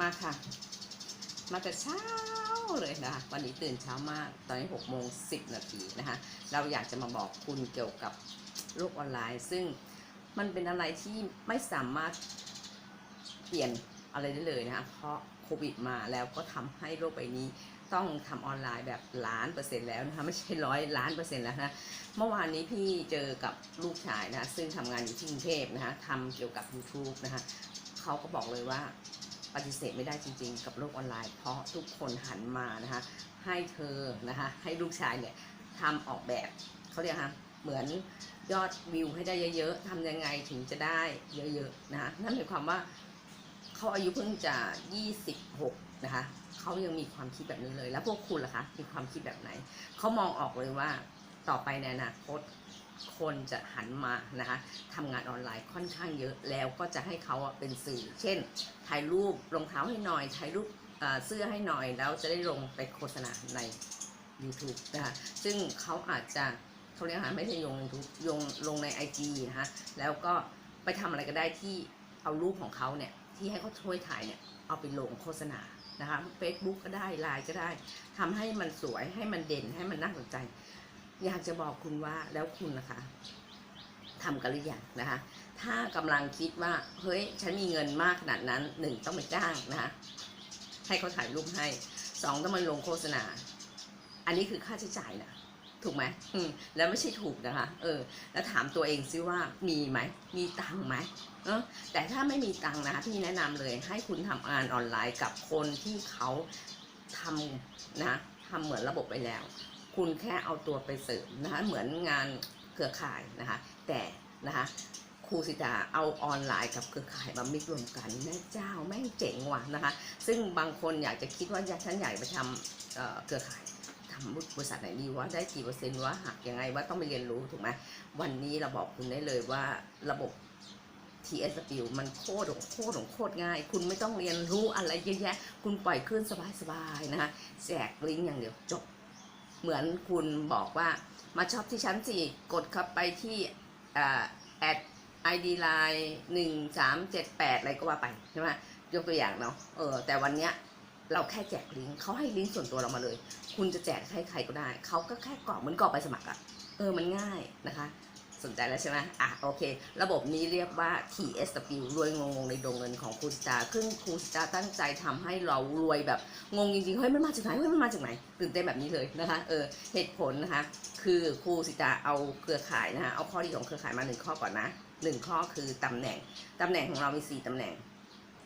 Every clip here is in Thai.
มาค่ะ มาแต่เช้าเลยนะคะวันนี้ตื่นเช้ามากตอนนี้6โมง10 นาทีนะคะ เราอยากจะมาบอกคุณเกี่ยวกับโลกออนไลน์ ซึ่งมันเป็นอะไรที่ไม่สามารถเปลี่ยนอะไรได้เลยนะคะเพราะโควิดมาแล้วก็ทำให้โลกใบนี้ต้องทำออนไลน์แบบล้านเปอร์เซ็นต์แล้วนะคะไม่ใช่ร้อยล้านเปอร์เซ็นต์แล้วนะเมื่อวานนี้พี่เจอกับลูกชายนะคะซึ่งทำงานอยู่ที่กรุงเทพนะคะทำเกี่ยวกับ YouTube นะคะเขาก็บอกเลยว่า ปฏิเสธไม่ได้จริง ๆ กับโลกออนไลน์ เพราะทุกคนหันมานะคะให้เธอนะคะให้ลูกชายเนี่ยทำออกแบบเขาเรียกฮะเหมือนยอดวิวให้ได้เยอะๆทำยังไงถึงจะได้เยอะๆนะคะนั่นหมายความว่าเขาอายุเพิ่งจะ 26 นะคะเขายังมีความคิดแบบนี้เลย แล้วพวกคุณล่ะคะมีความคิดแบบไหนเขามองออกเลยว่าต่อไปในอนาคต คนจะหันมานะคะทำงานออนไลน์ค่อนข้างเยอะแล้วก็จะให้เขาเป็นสื่อ เช่น ถ่ายรูปรองเท้าให้หน่อยถ่ายรูปเสื้อให้หน่อยแล้วจะได้ลงไปโฆษณาใน YouTube นะคะซึ่งเขาอาจจะเขาเรียกหาไม่ใช่ลงใน YouTube ลงลงใน IG นะคะแล้วก็ไปทำอะไรก็ได้ที่เอารูปของเขาเนี่ยที่ให้เขาช่วยถ่ายเนี่ยเอาไปลงโฆษณานะคะ Facebook ก็ได้ไลน์ก็ได้ทำให้มันสวยให้มันเด่นให้มันน่าสนใจ อยากจะบอกคุณว่าแล้วคุณนะคะทำกันหรือยังนะคะ ถ้ากำลังคิดว่าเฮ้ยฉันมีเงินมากขนาดนั้นหนึ่งต้องไปจ้างนะคะให้เขาถ่ายรูปให้สองต้องมาลงโฆษณา อันนี้คือค่าใช้จ่ายนะถูกไหมอืมแล้วไม่ใช่ถูกนะคะ เออ แล้วถามตัวเองซิว่ามีไหม มีตังไหมเออแต่ถ้าไม่มีตังนะคะพี่แนะนำเลย ให้คุณทำงานออนไลน์กับคนที่เขาทำนะทำเหมือนระบบไปแล้ว คุณแค่เอาตัวไปเสริมนะคะเหมือนงานเครือข่ายนะคะ แต่นะคะครูสิตาเอาออนไลน์กับเครือข่ายมามิกรวมกันแม่เจ้าแม่งเจ๋งว่ะนะคะ ซึ่งบางคนอยากจะคิดว่าฉันอยากไปทำเอ่อเครือข่ายทำบริษัทไหนดีว่าได้กี่เปอร์เซ็นต์ว่าหักยังไงว่าต้องไปเรียนรู้ถูกไหมวันนี้เราบอกคุณได้เลยว่าระบบ TSW มันโคตรโคตรโคตรง่าย คุณไม่ต้องเรียนรู้อะไรเยอะแยะ คุณปล่อยคลื่นสบายๆนะคะแจกลิงก์อย่างเดียวจบ เหมือนคุณบอกว่ามาช็อปที่ชั้นสี่กดเข้าไปที่แอดไอดีไลน์หนึ่งสามเจ็ดแปดอะไรก็ว่าไปใช่ไหมยกตัวอย่างเนาะเออแต่วันเนี้ยเราแค่แจกลิงก์เขาให้ลิงก์ส่วนตัวเรามาเลย คุณจะแจกให้ใครก็ได้ เขาก็แค่กรอกเหมือนกรอกไปสมัครอะเออมันง่ายนะคะ สนใจแล้วใช่ไหมอะโอเค ระบบนี้เรียกว่า TSW รวยงงๆในดงเงินของครูสตาร์ซึ่งครูสตาตั้งใจทำให้เรารวยแบบงงจริงๆ เฮ้ยมันมาจากไหน เฮ้ยมันมาจากไหน ตื่นเต้นแบบนี้เลยนะคะ เออ เหตุผลนะคะ คือครูสิตาเอาเครือข่ายนะคะ เอาข้อดีของเครือข่ายมาหนึ่งข้อก่อนนะหนึ่งข้อคือตำแหน่งตำแหน่งของเรามีสี่ตำแหน่ง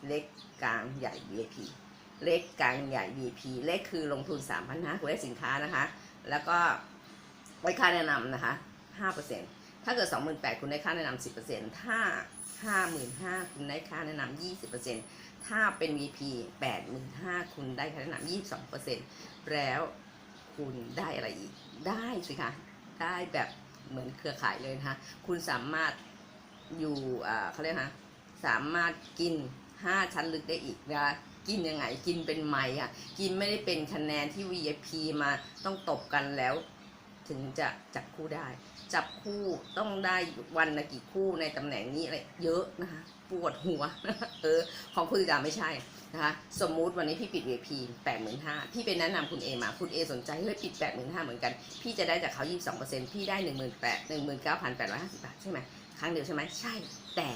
เล็กกลางใหญ่ VIP เล็กกลางใหญ่ VIP เล็กคือลงทุน3 5 0 0คุณได้สินค้านะคะ แล้วก็ไว้ค่าแนะนำนะคะ5% ถ้าเกิด 28,000 คุณได้ค่าแนะนำ10%ถ้า 55,000 คุณได้ค่าแนะนำ20%ถ้าเป็น VP 85,000 คุณได้ค่าแนะนำ22%แล้วคุณได้อะไรอีก ได้สิคะ ได้แบบเหมือนเครือข่ายเลยนะคะ คุณสามารถอยู่เขาเรียกนะสามารถกิน 5 ชั้นลึกได้อีกนะคะกินยังไง กินเป็นไม้อะกินไม่ได้เป็นคะแนนที่ VIP มาต้องตบกันแล้ว ถึงจะจับคู่ได้ จับคู่ต้องได้วันละกี่คู่ในตำแหน่งนี้อะไรเยอะนะคะปวดหัวเออของคุณดาไม่ใช่นะคะสมมุติวันนี้พี่ปิด VIP แปดหมื่นห้าพี่เป็นแนะนำคุณเอมาคุณเอสนใจเฮ้ยปิดแปดหมื่นห้าเหมือนกัน พี่จะได้จากเขายี่สิบสองเปอร์เซ็นต์พี่ได้หนึ่งหมื่นแปดหนึ่งหมื่นเก้าพันแปดร้อยห้าสิบบาทใช่ไหมครั้งเดียวใช่ไหมใช่แต่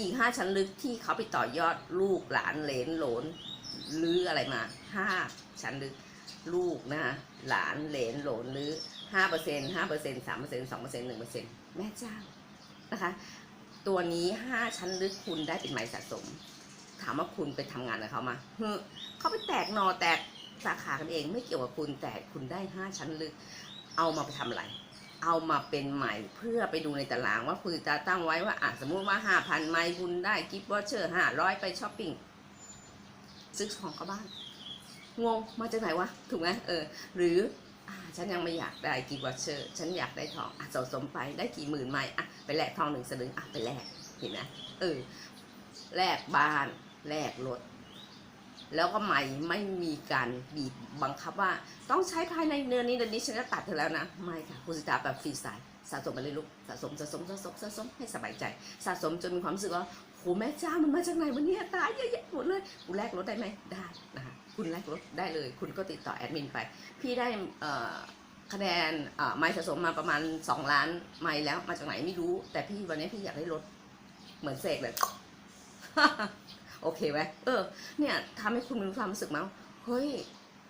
อีกห้าชั้นลึกที่เขาไปต่อยอดลูกหลานเหลนหลนหรืออะไรมาห้าชั้นลึกลูกนะคะหลานเหลนหลนหรือ ห้าเปอร์เซ็นห้าเปอร์เซ็นสามเปอร์เซ็นสองเปอร์เซ็นหนึ่งเปอร์เซ็นแม่เจ้านะคะ ตัวนี้ห้าชั้นลึกคุณได้เป็นไหมสะสม ถามว่าคุณไปทำงานกับเขามาเฮ้อเขาไปแตกหนอแตกสาขากันเองไม่เกี่ยวกับคุณแต่คุณได้ห้าชั้นลึก เอามาไปทำอะไร เอามาเป็นใหม่เพื่อไปดูในตารางว่าคุณจะตั้งไว้ว่าอะสมมุติว่าห้าพันไมล์คุณได้กิฟต์วอเชอร์ห้าร้อยไปช้อปปิ้งซื้อของเข้าบ้านงงมาจากไหนวะถูกไหมเออ หรือ ฉันยังไม่อยากได้กีวอเชอร์ฉันอยากได้ทองอะสะสมไปได้กี่หมื่นไม้อะไปแลกทองหนึ่งสลึงอะไปแลกเห็นไหมเออแลกบ้านแลกรถแล้วก็ไม่ไม่มีการบีบบังคับว่า ต้องใช้ภายในเดือนนี้เดือนนี้ฉันจะตัดเธอแล้วนะไม่ค่ะคุณสิตาแบบฟรีสไตล์สะสมไปเลยลูกสะสมสะสมสะสมสะสมให้สบายใจ สะสมจนมีความรู้สึกว่าโหโหแม่เจ้ามันมาจากไหนวันนี้ตายเยอะแยะหมดเลยกูแลกรถได้ไหมได้นะคะ คุณแลกรถได้เลย คุณก็ติดต่อแอดมินไป พี่ได้คะแนนไม้สะสมมาประมาณ 2 ล้านไม้แล้วมาจากไหนไม่รู้ แต่พี่วันนี้พี่อยากได้รถเหมือนเสกเลยโอเคไหมเออ เนี่ยทำให้คุณมีความรู้สึกมั้งเฮ้ย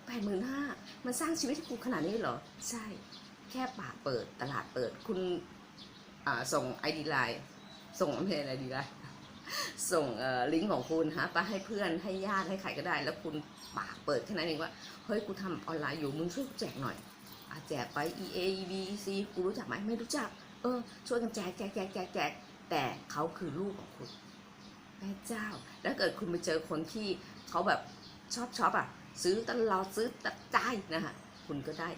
แปดหมื่นห้ามันสร้างชีวิตให้กูขนาดนี้เหรอ ใช่ แค่ปากเปิดตลาดเปิด คุณส่งไอดีไลน์ส่งไม่ใช่ไอดีไลน์ ส่งลิงก์ของคุณฮะไปให้เพื่อนให้ญาติให้ใครก็ได้ แล้วคุณปากเปิดแค่นั้นเองว่า เฮ้ยกูทำออนไลน์อยู่มึงช่วยกูแจกหน่อยอะแจกไป E A E B E C กูรู้จักไหมไม่รู้จัก เออ ช่วยกันแจกแจกแจกแจกแจกแต่เขาคือลูกของคุณแม่เจ้า แล้วเกิดคุณไปเจอคนที่เขาแบบชอบชอปอะ ซื้อตลอดซื้อตัดใจายนะคะคุณก็ได้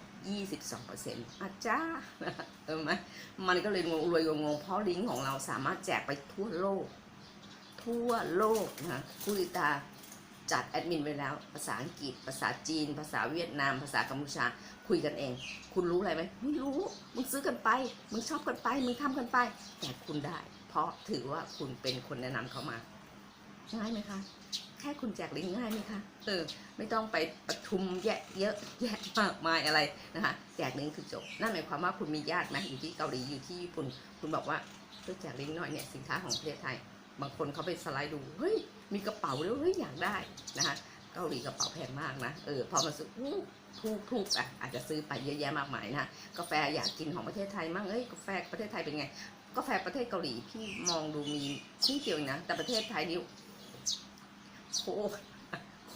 22%อาจ้านะคะเออไหมมันก็เลยงงรวยงงเพราะลิงก์ของเราสามารถแจกไปทั่วโลก ทั่วโลกนะคุยตาจัดแอดมินไว้แล้ว ภาษาอังกฤษ ภาษาจีน ภาษาเวียดนาม ภาษากัมพูชา คุยกันเอง คุณรู้อะไรไหมไม่รู้ มึงซื้อกันไป มึงชอบกันไป มึงทำกันไป แต่คุณได้ เพราะถือว่าคุณเป็นคนแนะนำเขามา ง่ายไหมคะ แค่คุณแจกลิงก์ง่ายไหมคะ เออ ไม่ต้องไปประชุมแยะเยอะแยะมากมายอะไรนะคะ แจกลิงก์คือจบ นั่นหมายความว่าคุณมีญาติไหมอยู่ที่เกาหลี อยู่ที่ญี่ปุ่น คุณบอกว่าช่วยแจกลิงก์หน่อยเนี่ยสินค้าของประเทศไทย บางคนเขาไปสไลด์ดู เฮ้ย มีกระเป๋าด้วยเฮ้ย อยากได้นะคะ เกาหลีกระเป๋าแพงมากนะ เออ พอมาซื้อถูกถูกอะอาจจะซื้อไปเยอะแยะมากมายนะ กาแฟอยากกินของประเทศไทยมั่งเอ้ย กาแฟประเทศไทยเป็นไง กาแฟประเทศเกาหลีพี่มองดูมีที่เดียวนะ แต่ประเทศไทยนี่โคตร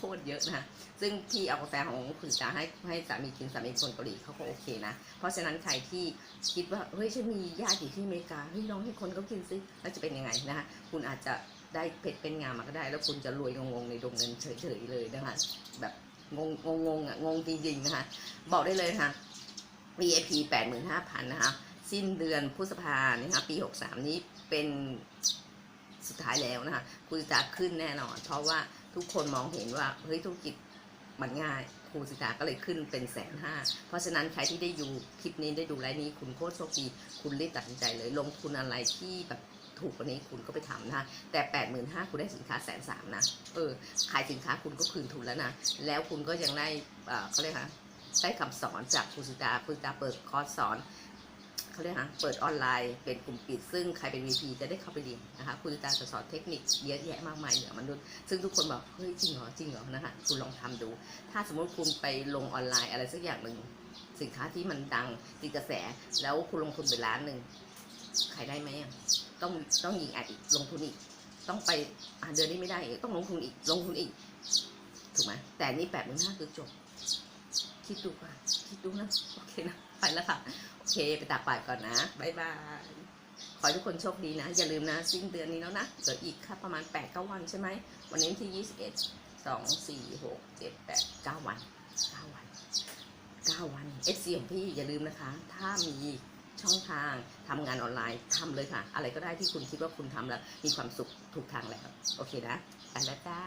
คตรเยอะนะซึ่งพี่เอากาแฟของคุณจ๋าให้ให้สามีกินสามีคนเกาหลีเขาก็โอเคนะ เพราะฉะนั้นใครที่คิดว่าเฮ้ยฉันมีญาติอยู่ที่อเมริกาเฮ้ยลองให้คนเขากินซิแล้วจะเป็นยังไงนะคะคุณอาจจะได้เผ็ดเป็นงามมาก็ได้ แล้วคุณจะรวยงงๆในดงเงินเฉยๆเลยนะคะแบบงงงงงๆอะงงจริงๆนะคะบอกได้เลยค่ะ VIP 85,000นะคะสิ้นเดือนพฤษภานะคะปี 63 นี้เป็นสุดท้ายแล้วนะคะคุณจะขึ้นแน่นอน เพราะว่า ทุกคนมองเห็นว่าเฮ้ยธุรกิจมันง่ายครูสิตาก็เลยขึ้นเป็นแสนห้าเพราะฉะนั้นใครที่ได้ดูคลิปนี้ได้ดูไลฟ์นี้คุณโคตรโชคดีคุณรีบตัดสินใจเลย ลงทุนอะไรที่แบบถูกกว่านี้คุณก็ไปทำนะ แต่แปดหมื่นห้าคุณได้สินค้าแสนสามนะ เออ ขายสินค้าคุณก็คืนทุนแล้วนะ แล้วคุณก็ยังได้เอ่อเขาเรียกค่ะได้คำสอนจากครูสิตาครูสิตาเปิดคอร์สสอน เขาเรียกฮะเปิดออนไลน์เป็นกลุ่มปิด ซึ่งใครเป็น VP จะได้เข้าไปเรียนนะคะคุณตาจะสอนเทคนิคเยอะแยะมากมายเหนือมนุษย์ซึ่งทุกคนบอกเฮ้ยจริงเหรอจริงเหรอนะคะคุณลองทำดู ถ้าสมมติคุณไปลงออนไลน์อะไรสักอย่างหนึ่งสินค้าที่มันดังติดกระแส แล้วคุณลงทุนไปล้านหนึ่งขายได้ไหมต้องต้องยิงแอดอีกลงทุนอีก ต้องไปเดือนนี้ไม่ได้ต้องลงทุนอีกลงทุนอีกถูกไหมแต่นี่แปดหมื่นห้าคือจบคิดดูก่อนคิดดูนะโอเคนะ ไปแล้วค่ะ โอเค ไปตากปาดก่อนนะบ๊ายบาย ขอให้ทุกคนโชคดีนะ อย่าลืมนะ สิ้นเดือนนี้แล้วนะเหลืออีกค่ะประมาณ8ปดเวันใช่ไหม วันนี้ที่ 21 2 4 6 7 8 9 วัน 9 วัน 9 วัน FC ของพี่อย่าลืมนะคะ ถ้ามีช่องทางทำงานออนไลน์ทำเลยค่ะ อะไรก็ได้ที่คุณคิดว่าคุณทำแล้ว มีความสุขถูกทางแล้ว โอเคนะไปแล้วจ้า